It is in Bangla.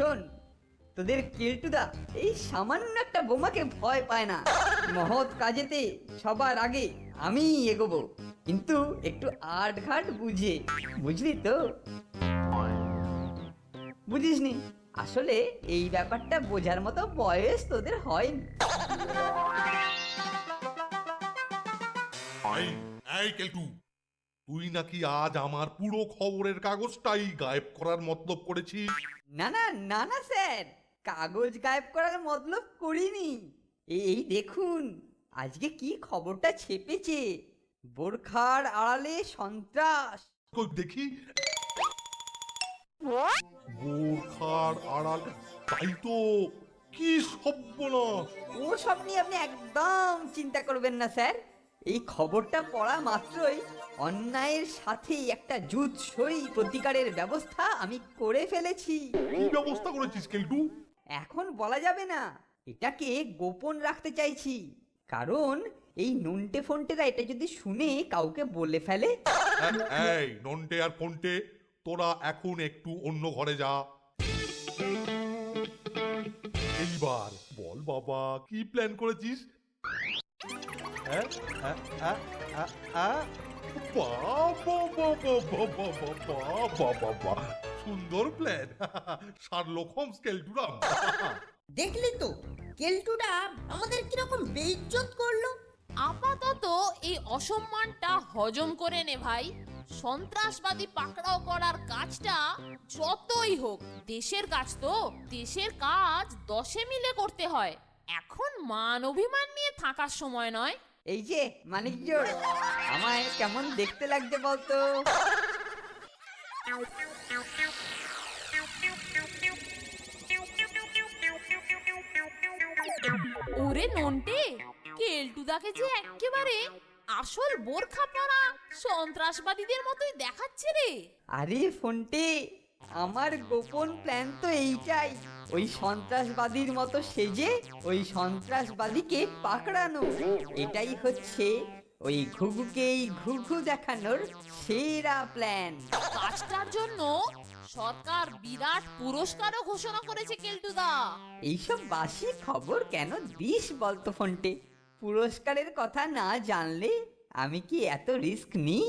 শোন, তোদের কেলটুদা এই সামান্য একটা বোমাকে ভয় পায় না। মহৎ কাজেতে সবার আগে আমি এগোবো, কিন্তু একটু আট ঘাট বুঝে, বুঝলি তো? বুঝিসনি, আসলে এই ব্যাপারটা বোঝার মতো বয়স তোদের হয়নি। এই কেলটু। তুই নাকি আজ আমার পুরো খবরের কাগজটাই গায়েব করার মতলব করেছিস? না না না না স্যার। কাগজ গায়েব করার মতলব করিনি। এই দেখুন আজকে কি খবরটা ছেপেছে? বোরখার আড়ালে সন্ত্রাস। কই দেখি। বোরখার আড়াল তাই তো। কি সব্যনাশ ও সব নিয়ে আপনি একদম চিন্তা করবেন না স্যার। এই খবরটা পড়া মাত্রই অন্যায়ের সাথে একটা জুৎসই প্রতিকারের ব্যবস্থা আমি করে ফেলেছি। কি ব্যবস্থা করেছিস কেলটু? এখন বলা যাবে না এটাকে গোপন রাখতে চাইছি। কারণ এই নন্টে ফন্টেরা এটা যদি শুনে কাউকে বলে ফেলে। এই, এই নন্টে আর ফোনটে তোরা এখন একটু অন্য ঘরে যা। এইবার বল বাবা কি প্ল্যান করেছিস? সুন্দর প্ল্যান শার্লক হোমস কেলটুরাম। দেখলি তো কেলটুটা আমাদের কীরকম বেইজ্জত করল? আপাতত এই অসম্মানটা হজম করে নে ভাই। সন্ত্রাসবাদী পাকড়াও করার কাজটা যতই হোক দেশের কাজ তো দেশের কাজ দশে মিলে করতে হয়। এখন মান অভিমান নিয়ে থাকার সময় নয়। এই যে মানিক আমায় কেমন দেখতে লাগছে বলতো? ওরে নন্টে কেলটুদাকে যে একেবারে আসল বোরখা পরা সন্ত্রাসবাদীদের মতোই দেখাচ্ছে রে। আরে ফোনটে আমার গোপন প্ল্যান তো এইটাই। ওই সন্ত্রাসবাদীর মতো সেজে ওই সন্ত্রাসবাদীকে পাকড়ানো। এটাই হচ্ছে ওই ঘুঘুকেই ঘুঘু দেখানোর সেরা প্ল্যান কাজটার জন্য সরকার বিরাট পুরস্কারও ঘোষণা করেছে কেলটুদা। এইসব বাসি খবর কেন দিস বলতো ফোনটে? পুরস্কারের কথা না জানলে আমি কি এত রিস্ক নিই?